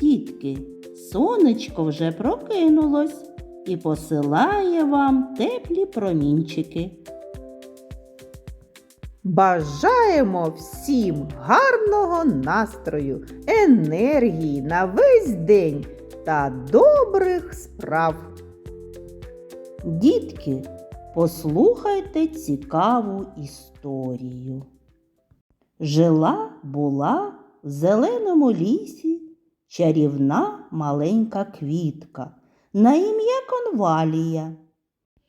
дітки, сонечко вже прокинулось і посилає вам теплі промінчики. Бажаємо всім гарного настрою, енергії на весь день та добрих справ. Дітки, послухайте цікаву історію. Жила була в зеленому лісі чарівна маленька квітка на ім'я Конвалія.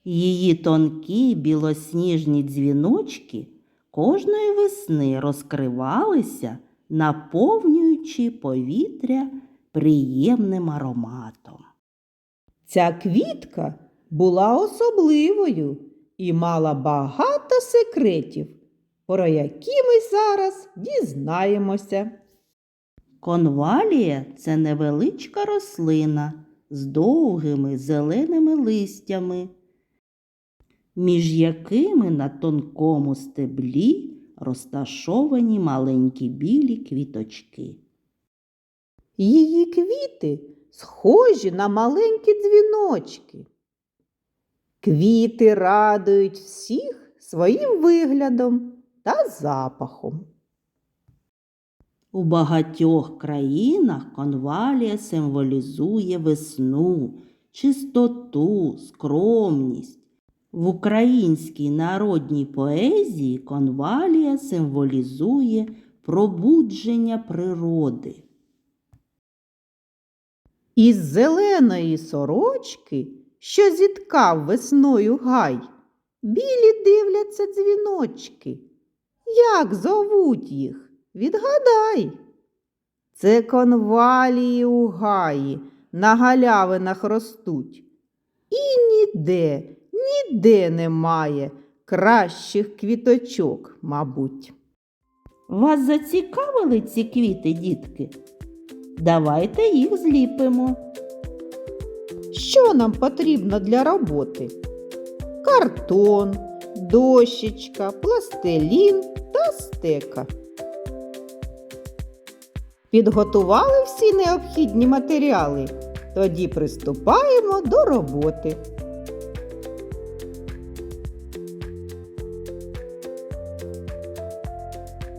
Її тонкі білосніжні дзвіночки кожної весни розкривалися, наповнюючи повітря приємним ароматом. Ця квітка була особливою і мала багато секретів, про які ми зараз дізнаємося. Конвалія це невеличка рослина з довгими зеленими листями, між якими на тонкому стеблі розташовані маленькі білі квіточки. Її квіти схожі на маленькі дзвіночки. Квіти радують всіх своїм виглядом та запахом. У багатьох країнах конвалія символізує весну, чистоту, скромність. В українській народній поезії конвалія символізує пробудження природи. Із зеленої сорочки, що зіткав весною гай, білі дивляться дзвіночки. Як зовуть їх? Відгадай. Це конвалії у гаї на галявинах ростуть. І ніде, ніде немає кращих квіточок, мабуть. Вас зацікавили ці квіти, дітки? Давайте їх зліпимо. Що нам потрібно для роботи? Картон, дощечка, пластилін та стека. Підготували всі необхідні матеріали. Тоді приступаємо до роботи.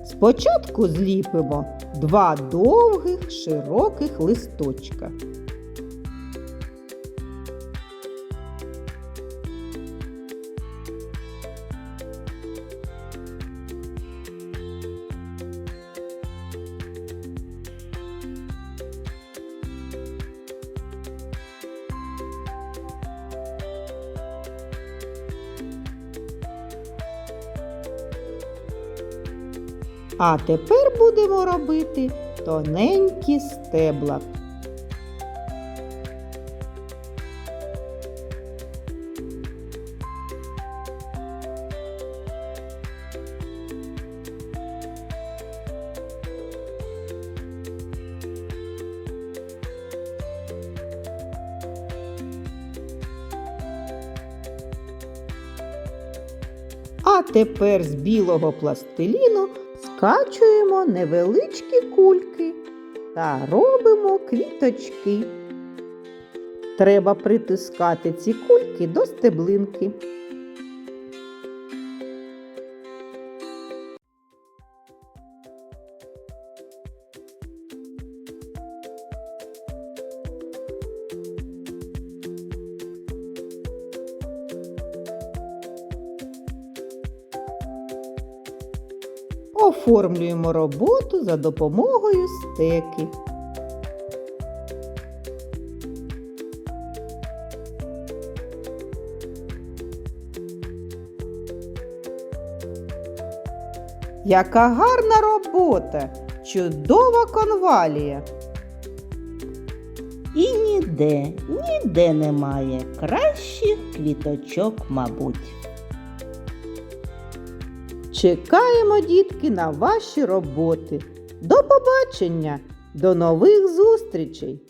Спочатку зліпимо два довгих широких листочка. А тепер будемо робити тоненькі стебла. А тепер з білого пластиліну скачуємо невеличкі кульки та робимо квіточки. Треба притискати ці кульки до стеблинки. Оформлюємо роботу за допомогою стеки. Яка гарна робота! Чудова конвалія! І ніде, ніде немає кращих квіточок, мабуть. Чекаємо, дітки, на ваші роботи. До побачення! До нових зустрічей!